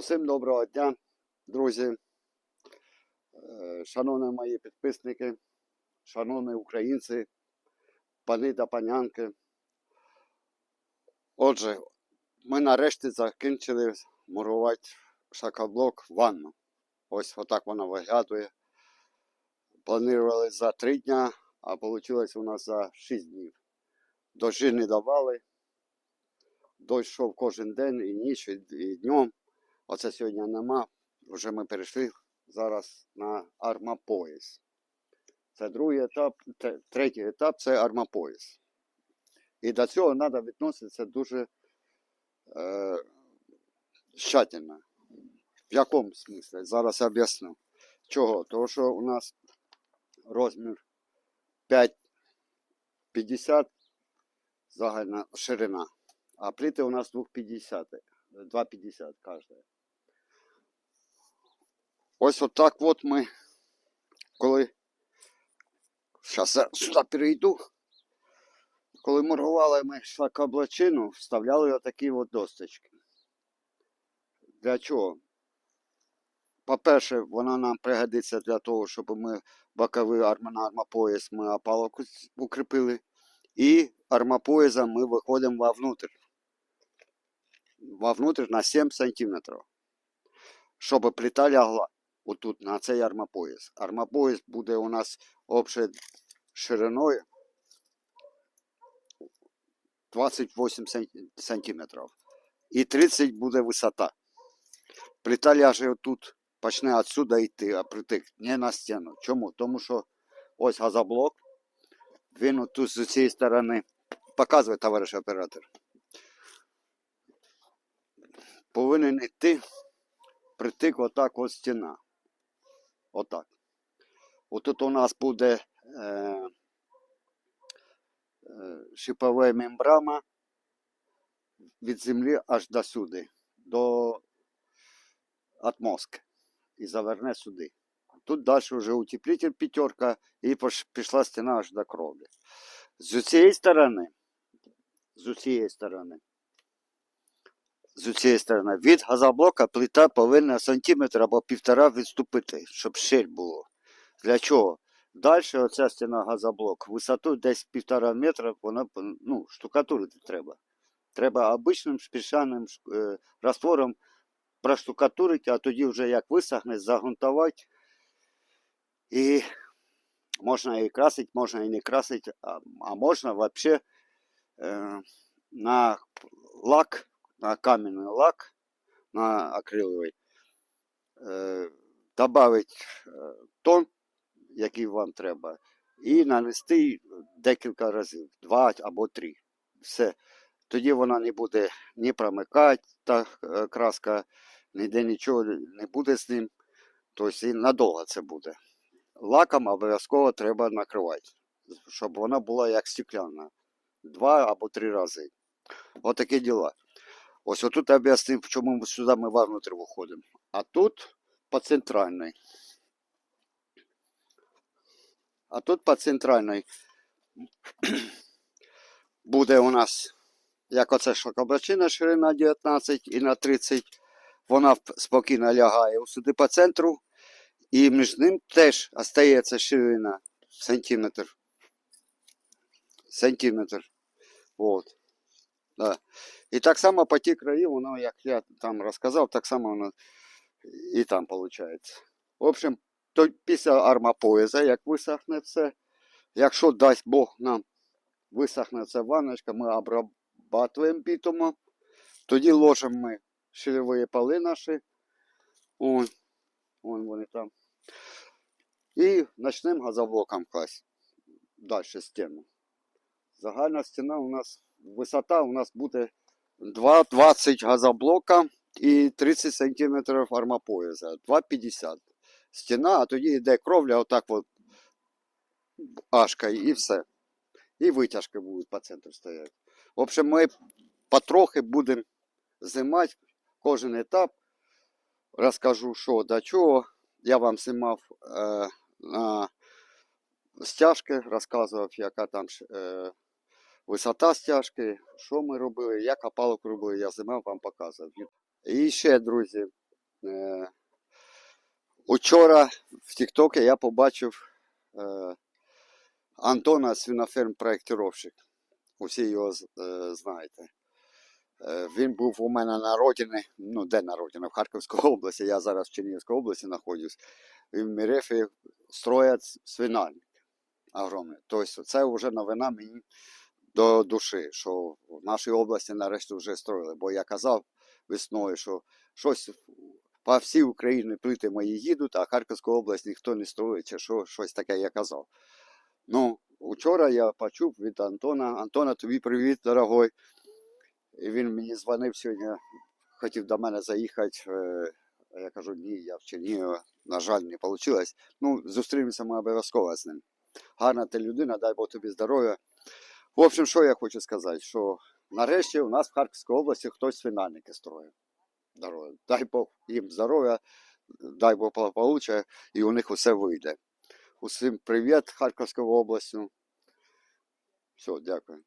Усім доброго дня, друзі, Е, шановні мої підписники, шановні українці, пани та панянки. Отже, ми нарешті закінчили мурувати шакоблок ванну. Ось отак вона виглядає. Планували за три дня, а вийшло у нас за шість днів. Дощі не давали. Дощ йшов кожен день, і ніч, і днем. Оце сьогодні нема. Вже ми перейшли зараз на армапояс. Це другий етап, третій етап це армапояс. І до цього треба відноситися дуже е, тщательно. В якому смислі? Зараз об'ясню. Чого? Тому що у нас розмір 5,50 загальна ширина, а плити у нас 2,50. 2,50 кожна. Ось отак от ми, коли зараз я сюди перейду, коли мурували ми шлакоблачину, вставляли отакі от досточки. Для чого? По-перше, вона нам пригодиться для того, щоб ми боковий армопояс ми опалок укріпили. І армопоясом ми виходимо вовнутрь. Вовнутрь на 7 сантиметрів. Щоб плита лягла отут на цей армопояс. Армопояс буде у нас общою шириною 28 сантиметрів сантиметрів. І 30 буде висота. Плита ляже отут, почне отсюда йти, а притик не на стіну. Чому? Тому що ось газоблок, він отут з цієї сторони. Показує товариш оператор. Повинен йти притик отак от стіна. Отак. Отут у нас буде е, е, шипова мембрана від землі аж до сюди, до отмостки. І заверне сюди. Тут далі вже утеплитель п'ятерка і пішла стіна аж до кровлі. З цієї сторони, з цієї сторони, з цієї сторони, від газоблока плита повинна сантиметр або півтора відступити, щоб щель було. Для чого? Далі оця стіна газоблок, висоту десь півтора метра, вона ну, штукатурити треба. Треба обичним спеціальним е, раствором проштукатурити, а тоді вже як висохне, загунтувати. І можна і красити, можна і не красити, а, а можна взагалі е, на лак, на кам'яний лак, на акриловий, е, додати е, тон, який вам треба, і нанести декілька разів, два або три. Все. Тоді вона не буде ні промикати, та е, краска, ніде нічого не буде з ним. Тобто і надовго це буде. Лаком обов'язково треба накривати, щоб вона була як стекляна. Два або три рази. Отакі діла. Ось отут я об'яснив, чому сюди ми вовнутрь виходимо. А тут по центральній. А тут по центральній буде у нас, як оце шокоблачина ширина 19 і на 30. Вона спокійно лягає сюди по центру. І між ним теж остається ширина сантиметр. Сантиметр. Вот. Да. І так само по ті краї, воно, як я там розказав, так само воно і там виходить. В общем, то після армопояса, як висохне все, якщо дасть Бог нам висохне ця ванночка, ми обрабатуємо бітумом, тоді ложимо ми шильові поли наші. Вон, вон вони там. І почнемо газоблоком класть далі стіну. Загальна стіна у нас, висота у нас буде 2,20 газоблока і 30 см армопояса. 2,50 стіна, а тоді йде кровля отак от ашкою і все. І витяжки будуть по центру стояти. В общем, ми потрохи будемо знімати кожен етап. Розкажу, що до чого. Я вам знімав е, на стяжки, розказував, яка там е, висота стяжки, що ми робили, як опалок робили, я знімав, вам показував. І ще, друзі, Е, Учора в Тіктокі я побачив е, Антона Свіноферм проєктировщик. Усі його е, знаєте. Він був у мене на родині, ну де на родині, в Харківській області, я зараз в Чернігівській області знаходжусь. Він в Мірефі строять свинальник огромний. Тобто це вже новина мені до душі, що в нашій області нарешті вже строїли. Бо я казав весною, що щось по всій Україні плити мої їдуть, а Харківську область ніхто не строїть, чи що, щось таке я казав. Ну, вчора я почув від Антона. Антона, тобі привіт, дорогой. І він мені дзвонив сьогодні, хотів до мене заїхати. е, Я кажу, ні, я в Чернігові, на жаль, не вийшло. Ну, зустрінемося ми обов'язково з ним. Гарна ти людина, дай Бог тобі здоров'я. В общем, що я хочу сказати, що нарешті у нас в Харківській області хтось свинальники строїв. Здоров'я. Дай Бог їм здоров'я, дай Бог благополуччя, і у них усе вийде. Усім привіт Харківської області. Все, дякую.